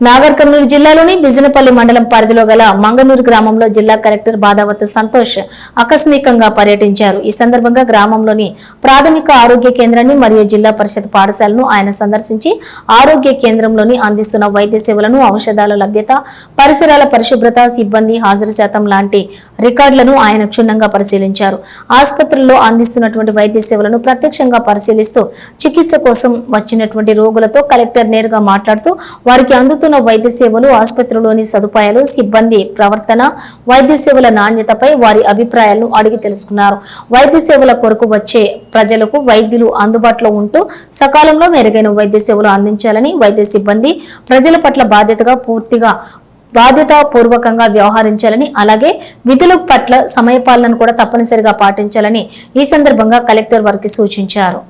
నాగర్ కర్నూలు జిల్లాలోని బిజినపల్లి మండలం పరిధిలో గల మంగనూరు గ్రామంలో జిల్లా కలెక్టర్ బాదావత్ సంతోష్ ఆకస్మికంగా పర్యటించారు. ఈ సందర్భంగా గ్రామంలోని ప్రాథమిక ఆరోగ్య కేంద్రాన్ని మరియు జిల్లా పరిషత్ పాఠశాలను ఆయన సందర్శించి ఆరోగ్య కేంద్రంలోని అందిస్తున్న వైద్య సేవలను ఔషధాల లభ్యత పరిసరాల పరిశుభ్రత సిబ్బంది హాజరు శాతం లాంటి రికార్డులను ఆయన క్షుణ్ణంగా పరిశీలించారు. ఆసుపత్రుల్లో అందిస్తున్నటువంటి వైద్య సేవలను ప్రత్యక్షంగా పరిశీలిస్తూ చికిత్స కోసం వచ్చినటువంటి రోగులతో కలెక్టర్ నేరుగా మాట్లాడుతూ వారికి అందుతున్న వైద్య సేవలు ఆసుపత్రిలోని సదుపాయాలు సిబ్బంది ప్రవర్తన వైద్య సేవల నాణ్యతపై వారి అభిప్రాయాలను అడిగి తెలుసుకున్నారు. వైద్య సేవల కొరకు వచ్చే ప్రజలకు వైద్యులు అందుబాటులో ఉంటూ సకాలంలో మెరుగైన వైద్య సేవలు అందించాలని వైద్య సిబ్బంది ప్రజల పట్ల బాధ్యతగా పూర్తిగా బాధ్యతాపూర్వకంగా వ్యవహరించాలని అలాగే విధుల పట్ల సమయపాలనను కూడా తప్పనిసరిగా పాటించాలని ఈ సందర్భంగా కలెక్టర్ వారికి సూచించారు.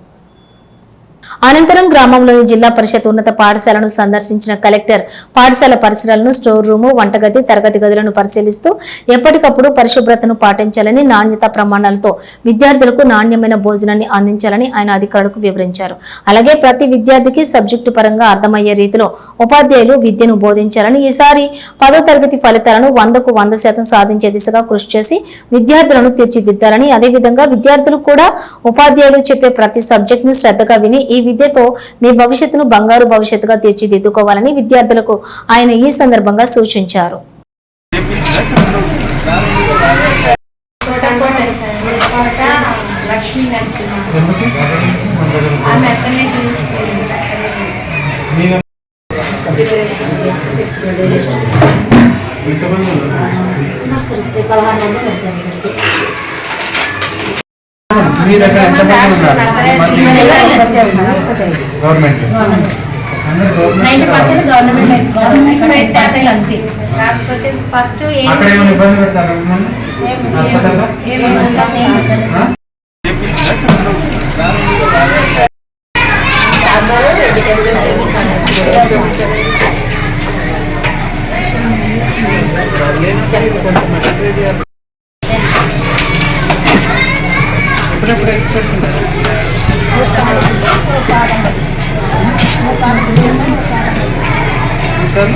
అనంతరం గ్రామంలోని జిల్లా పరిషత్ ఉన్నత పాఠశాలను సందర్శించిన కలెక్టర్ పాఠశాల పరిసరాలను స్టోర్ రూము వంటగది తరగతి గదులను పరిశీలిస్తూ ఎప్పటికప్పుడు పరిశుభ్రతను పాటించాలని నాణ్యత ప్రమాణాలతో విద్యార్థులకు నాణ్యమైన భోజనాన్ని అందించాలని ఆయన అధికారులకు వివరించారు. అలాగే ప్రతి విద్యార్థికి సబ్జెక్టు పరంగా అర్థమయ్యే రీతిలో ఉపాధ్యాయులు విద్యను బోధించాలని ఈసారి పదో తరగతి ఫలితాలను వందకు వంద శాతం సాధించే దిశగా కృషి చేసి విద్యార్థులను తీర్చిదిద్దాలని అదేవిధంగా విద్యార్థులు కూడా ఉపాధ్యాయులు చెప్పే ప్రతి సబ్జెక్ట్ను శ్రద్ధగా విని ఈ ఈ విద్యతో మీ భవిష్యత్తును బంగారు భవిష్యత్తుగా తీర్చిదిద్దుకోవాలని విద్యార్థులకు ఆయన ఈ సందర్భంగా సూచించారు. లక్ష్మీ నరసింహ మీ దగ్గర ఎంతమంది ఉన్నారు? గవర్నమెంట్. ఫస్ట్ అక్కడ ఏమైనా ఇబ్బంది పెడతారు మిమ్మల్ని? సార్.